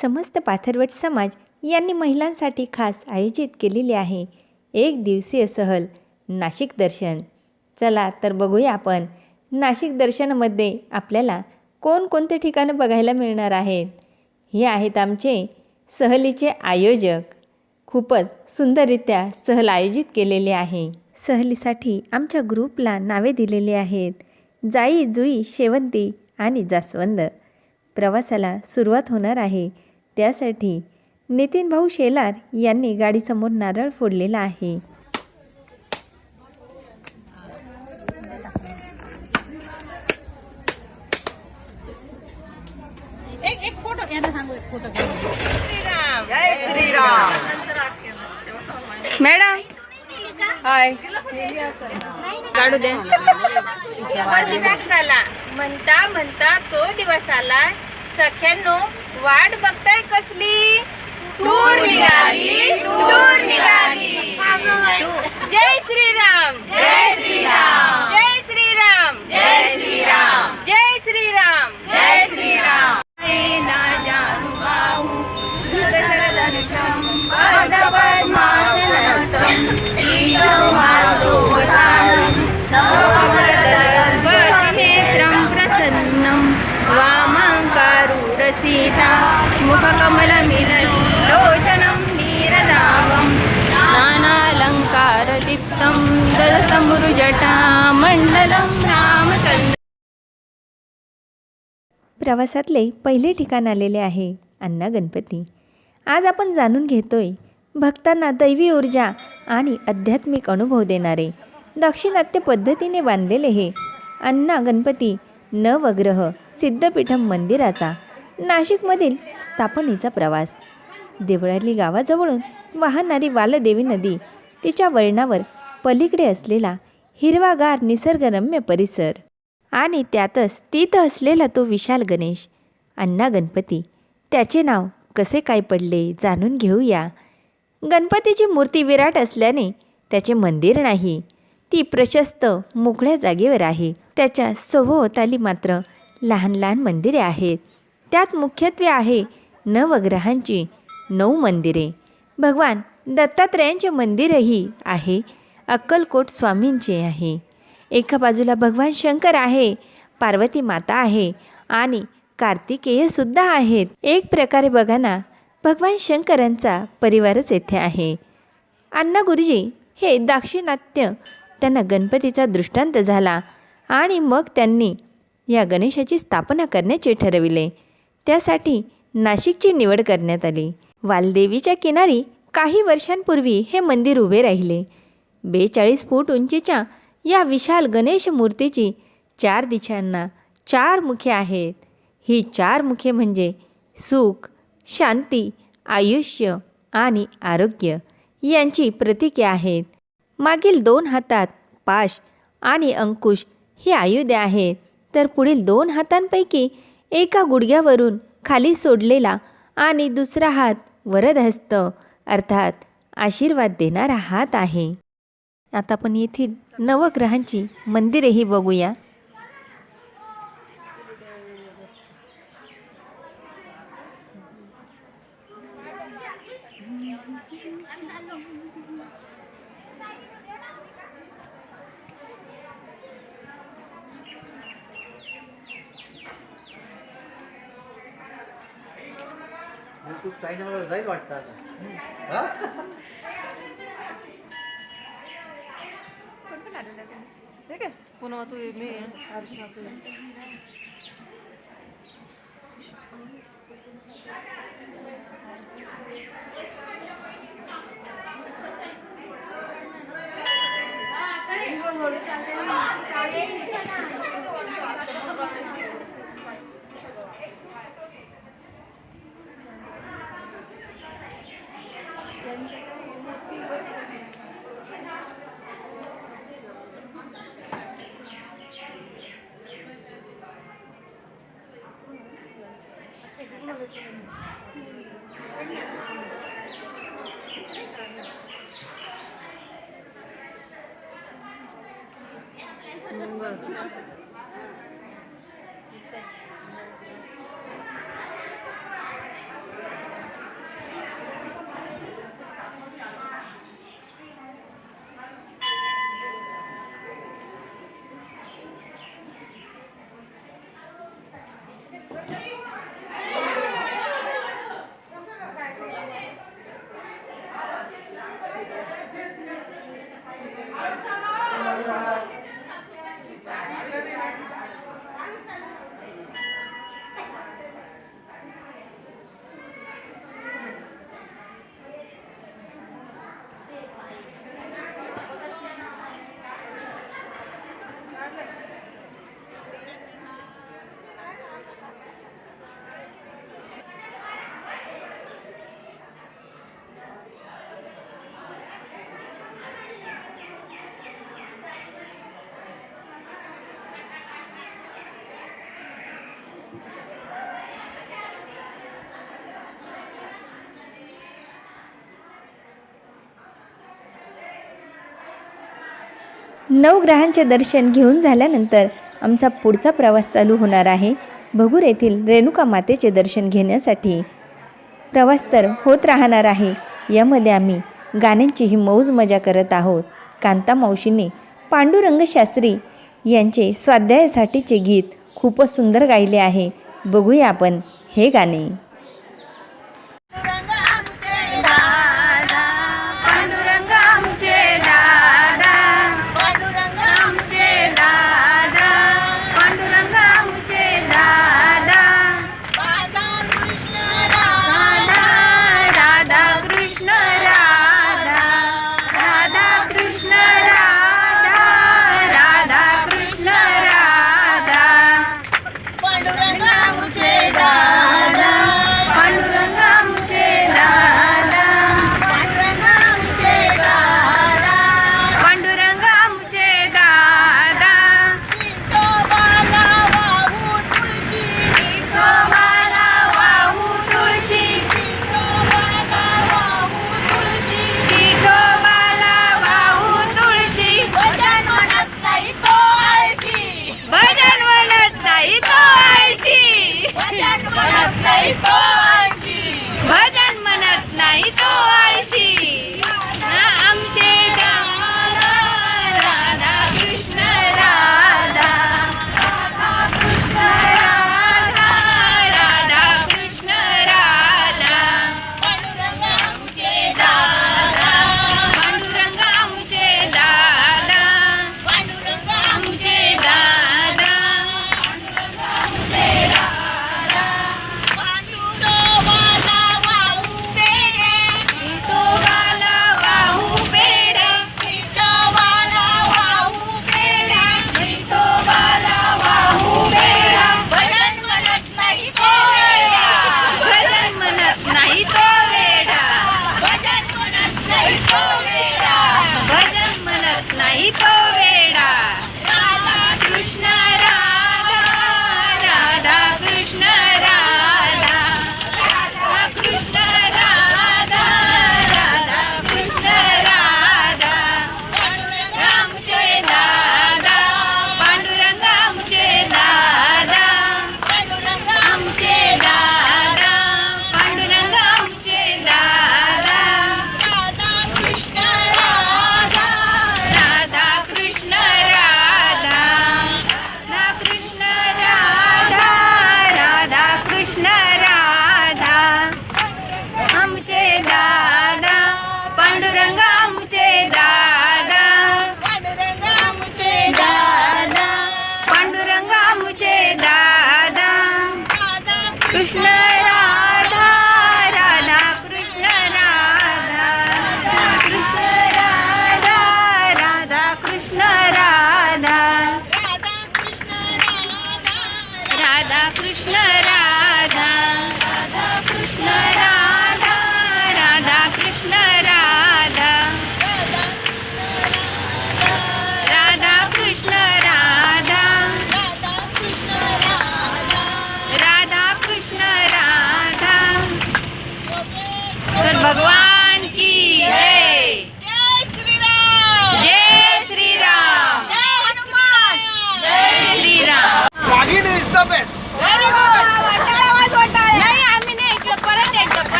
समस्त पाथरवट समाज यांनी महिलांसाठी खास आयोजित केलेली आहे. एक दिवसीय सहल नाशिक दर्शन. चला तर बघूया आपण नाशिक दर्शनामध्ये आपल्याला कोणकोणते ठिकाणं बघायला मिळणार आहेत? हे आहेत आमचे सहलीचे आयोजक. खूपच सुंदररित्या सहल आयोजित केलेली आहे. सहलीसाठी आमच्या ग्रुपला नावे दिलेली आहेत. जाई जुई शेवंती आणि जास्वंद. प्रवासाला सुरुवात होणार आहे. त्यासाठी नितीन भाऊ शेलार यांनी गाडीसमोर नारळ फोडलेला आहे. एक एक फोटो यांना सांगू एक फोटो घ्या. मॅडम. हाय. काढू दे. म्हणता म्हणता तो दिवस आला सख्यानो वाट बघताय कसली? टूर निघाली टूर निघाली. जय श्रीराम. जय श्रीराम. लोचनं नीरदावं नानालङ्कारदीप्तं दलसमृजटामण्डलं रामचन्द्र प्रवासातले पहिले ठिकाण आलेले आहे अण्णा गणपती. आज आपण जाणून घेतोय भक्तांना दैवी ऊर्जा आणि आध्यात्मिक अनुभव देणारे दाक्षिणात्य पद्धतीने बांधलेले हे अण्णा गणपती नवग्रह सिद्धपीठम मंदिराचा नाशिकमधील स्थापनेचा प्रवास. देवळाली गावाजवळून वाहणारी वालदेवी नदी तिच्या वळणावर पलीकडे असलेला हिरवागार निसर्गरम्य परिसर आणि त्यातच स्थित असलेला तो विशाल गणेश अण्णा गणपती त्याचे नाव कसे काय पडले जाणून घेऊया. गणपतीची मूर्ती विराट असल्याने त्याचे मंदिर नाही ती प्रशस्त मोकळ्या जागेवर आहे. त्याच्या सभोवताली मात्र लहान लहान मंदिरे आहेत. त्यात मुख्यत्वे आहे नवग्रहांची नऊ मंदिरे. भगवान दत्तात्रयांचे मंदिरही आहे. अक्कलकोट स्वामींचे आहे. एका बाजूला भगवान शंकर आहे पार्वती माता आहे आणि कार्तिकेयसुद्धा आहेत. एक प्रकारे बघा ना भगवान शंकरांचा परिवारच येथे आहे. अण्णा गुरुजी हे दाक्षिणात्य त्यांना गणपतीचा दृष्टांत झाला आणि मग त्यांनी या गणेशाची स्थापना करण्याचे ठरविले. त्यासाठी नाशिकची निवड करण्यात आली. वालदेवीच्या किनारी काही वर्षांपूर्वी हे मंदिर उभे राहिले. बेचाळीस फूट उंचीच्या या विशाल गणेश मूर्तीची चार दिशांना चार मुखे आहेत. ही चार मुखे म्हणजे सुख शांती आयुष्य आणि आरोग्य यांची प्रतीके आहेत. मागील दोन हातात पाश आणि अंकुश ही आयुधे आहेत. तर पुढील दोन हातांपैकी एका गुडघ्यावरून खाली सोडलेला आणि दुसरा हात वरदहस्त अर्थात आशीर्वाद देणारा हात आहे. आता आपण येथील नवग्रहांची मंदिरेही बघूया. দেখে কোনো তুই মেয়ে আর Bye. नऊ ग्रहांचे दर्शन घेऊन झाल्यानंतर आमचा पुढचा प्रवास चालू होणार आहे. भगूर येथील रेणुका मातेचे दर्शन घेण्यासाठी. प्रवास तर होत राहणार आहे. यामध्ये आम्ही गाण्यांचीही मौज मजा करत आहोत. कांता मावशीने पांडुरंग शास्त्री यांचे स्वाध्यायासाठीचे गीत खूपच सुंदर गायले आहे. बघूया आपण हे गाणे.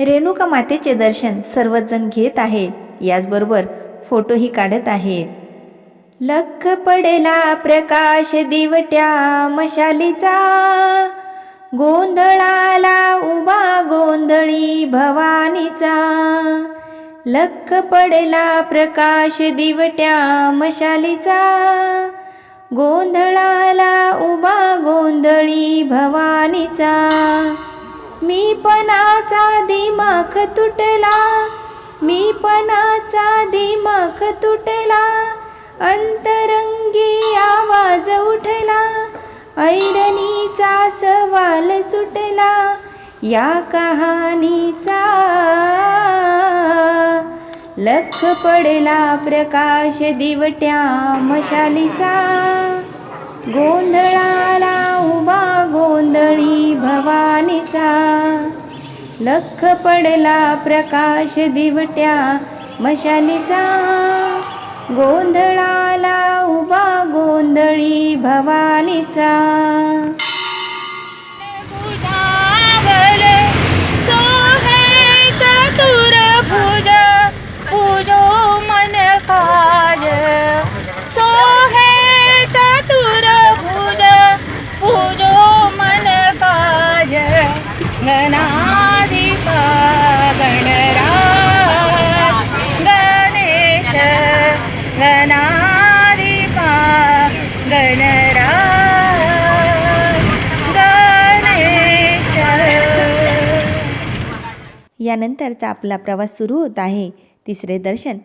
रेणुका मातेचे दर्शन सर्वच जण घेत आहेत. याचबरोबर फोटोही काढत आहेत. लख पडेला प्रकाश दिवट्या मशालीचा. गोंधळाला उभा गोंधळी भवानीचा. लख पडला प्रकाश दिवट्या मशालीचा. गोंधळाला उभा गोंधळी भवानीचा. मी पणाचा दिमख तुटला. मी पणाचा दिमख तुटला. अंतरंगी आवाज उठला. ऐरणीचा सवाल सुटला. या कहाणीचा लख पडला प्रकाश दिवट्या मशालीचा. गोंधळाला उभा गोंधळी भवानीचा. लख पडला प्रकाश दिवट्या मशालीचा. गोंधळाला उभा गोंधळी भवानीचा. पूजा पूजो मन काज. सोहे गणाधिपा गणराज गणेश गणाधिपा गणराज गणेश यानंतरचा आपला प्रवास सुरू होत आहे. तिसरे दर्शन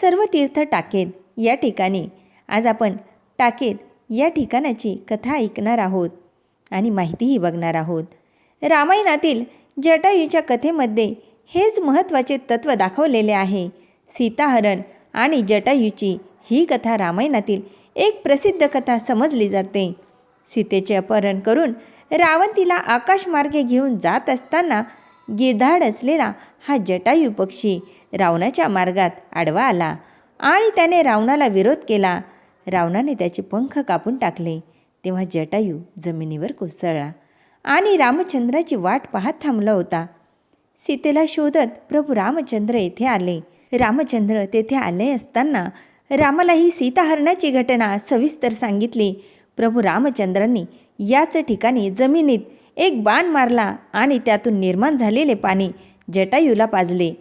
सर्व तीर्थ टाकेत या ठिकाणी. आज आपण टाकेत या ठिकाणाची कथा ऐकणार आहोत आणि माहितीही बघणार आहोत. रामायणातील जटायूच्या कथेमध्ये हेच महत्त्वाचे तत्त्व दाखवलेले आहे. सीताहरण आणि जटायूची ही कथा रामायणातील एक प्रसिद्ध कथा समजली जाते. सीतेचे अपहरण करून रावण तिला आकाशमार्गे घेऊन जात असताना गिरधाड असलेला हा जटायू पक्षी रावणाच्या मार्गात आडवा आला आणि त्याने रावणाला विरोध केला. रावणाने त्याचे पंख कापून टाकले. तेव्हा जटायू जमिनीवर कोसळला. आणि रामचंद्राची वाट पाहत थांबला होता. सीतेला शोधत प्रभू रामचंद्र येथे आले. रामचंद्र तेथे आले असताना रामाला ही सीताहरणाची घटना सविस्तर सांगितली. प्रभू रामचंद्रांनी याच ठिकाणी जमिनीत एक बाण मारला आणि त्यातून निर्माण झालेले पाणी जटायूला पाजले.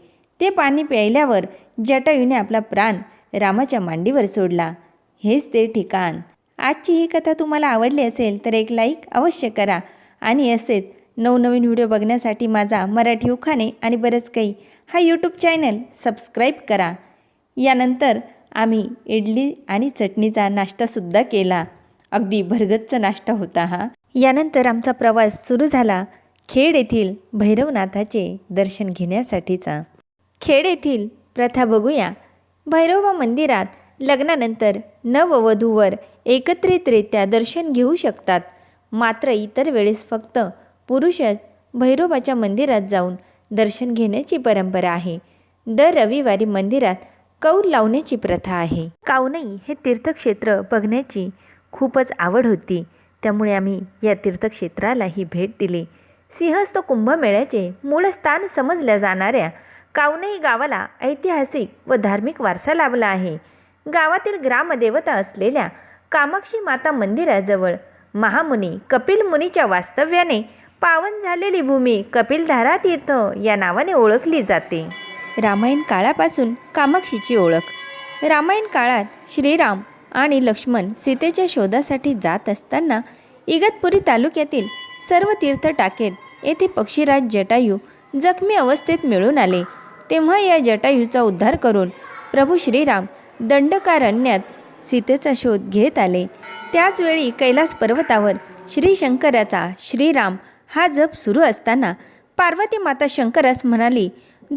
ते पाणी प्यायल्यावर जटायूने आपला प्राण रामाच्या मांडीवर सोडला. हेच ते ठिकाण. आजची ही कथा तुम्हाला आवडली असेल तर एक लाईक अवश्य करा. आणि असेच नवनवीन व्हिडिओ बघण्यासाठी माझा मराठी उखाणे आणि बरंच काही हा यूट्यूब चॅनल सबस्क्राईब करा. यानंतर आम्ही इडली आणि चटणीचा नाश्तासुद्धा केला. अगदी भरगच्च नाश्ता होता हा. यानंतर आमचा प्रवास सुरू झाला खेड येथील भैरवनाथाचे दर्शन घेण्यासाठीचा. खेड येथील प्रथा बघूया. भैरवबा मंदिरात लग्नानंतर नववधूवर एकत्रितरित्या दर्शन घेऊ शकतात. मात्र इतर वेळेस फक्त पुरुषच भैरोबाच्या मंदिरात जाऊन दर्शन घेण्याची परंपरा आहे. दर रविवारी मंदिरात कौल लावण्याची प्रथा आहे. कावनई हे तीर्थक्षेत्र बघण्याची खूपच आवड होती. त्यामुळे आम्ही या तीर्थक्षेत्रालाही भेट दिली. सिंहस्थ कुंभमेळ्याचे मूळ स्थान समजल्या जाणाऱ्या कावनई गावाला ऐतिहासिक व धार्मिक वारसा लाभला आहे. गावातील ग्रामदेवता असलेल्या कामाक्षी माता मंदिराजवळ महामुनी कपिल मुनीच्या वास्तव्याने पावन झालेली भूमी कपिलधारा तीर्थ या नावाने ओळखली जाते. रामायण काळापासून कामाक्षीची ओळख. रामायण काळात श्रीराम आणि लक्ष्मण सीतेच्या शोधासाठी जात असताना इगतपुरी तालुक्यातील सर्व तीर्थ टाकेत येथे पक्षीराज जटायू जखमी अवस्थेत मिळून आले. तेव्हा या जटायूचा उद्धार करून प्रभू श्रीराम दंडकारण्यात सीतेचा शोध घेत आले. त्याचवेळी कैलास पर्वतावर श्री शंकराचा श्रीराम हा जप सुरू असताना पार्वती माता शंकरास म्हणाली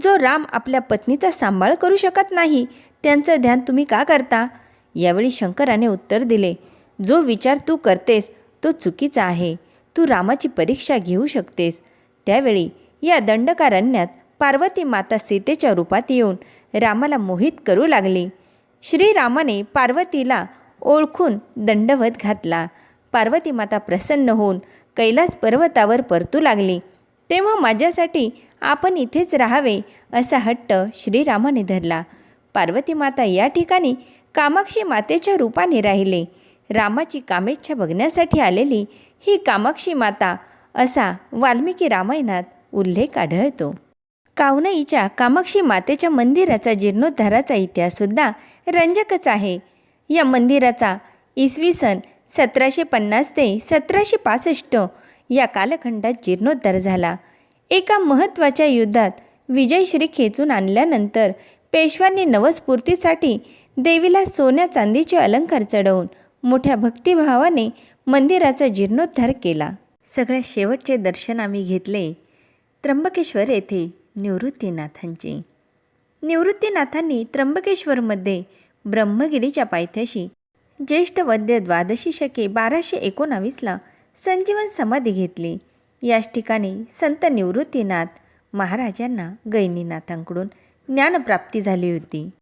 जो राम आपल्या पत्नीचा सांभाळ करू शकत नाही त्यांचं ध्यान तुम्ही का करता? यावेळी शंकराने उत्तर दिले जो विचार तू करतेस तो चुकीचा आहे. तू रामाची परीक्षा घेऊ शकतेस. त्यावेळी या दंडकारण्यात पार्वती माता सीतेच्या रूपात येऊन रामाला मोहित करू लागली. श्रीरामाने पार्वतीला ओळखून दंडवत घातला. पार्वती माता प्रसन्न होऊन कैलास पर्वतावर परतू लागली. तेव्हा माझ्यासाठी आपण इथेच राहावे असा हट्ट श्रीरामाने धरला. पार्वती माता या ठिकाणी कामाक्षी मातेच्या रूपाने राहिले. रामाची कामेच्छा बघण्यासाठी आलेली ही कामाक्षी माता असा वाल्मिकी रामायणात उल्लेख आढळतो. कावनईच्या कामाक्षी मातेच्या मंदिराचा जीर्णोद्धाराचा इतिहाससुद्धा रंजकच आहे. या मंदिराचा इसवी सन सतराशे पन्नास ते सतराशे पासष्ट या कालखंडात जीर्णोद्धार झाला. एका महत्त्वाच्या युद्धात विजयश्री खेचून आणल्यानंतर पेशव्यांनी नवस्फूर्तीसाठी देवीला सोन्या चांदीचे अलंकार चढवून मोठ्या भक्तिभावाने मंदिराचा जीर्णोद्धार केला. सगळ्यात शेवटचे दर्शन आम्ही घेतले त्र्यंबकेश्वर येथे निवृत्तीनाथांचे. निवृत्तीनाथांनी त्र्यंबकेश्वरमध्ये ब्रह्मगिरीच्या पायथ्याशी. ज्येष्ठ वद्य द्वादशी शके बाराशे एकोणावीसला संजीवन समाधी घेतली. याच ठिकाणी संत निवृत्तीनाथ महाराजांना गैनीनाथांकडून ज्ञानप्राप्ती झाली होती.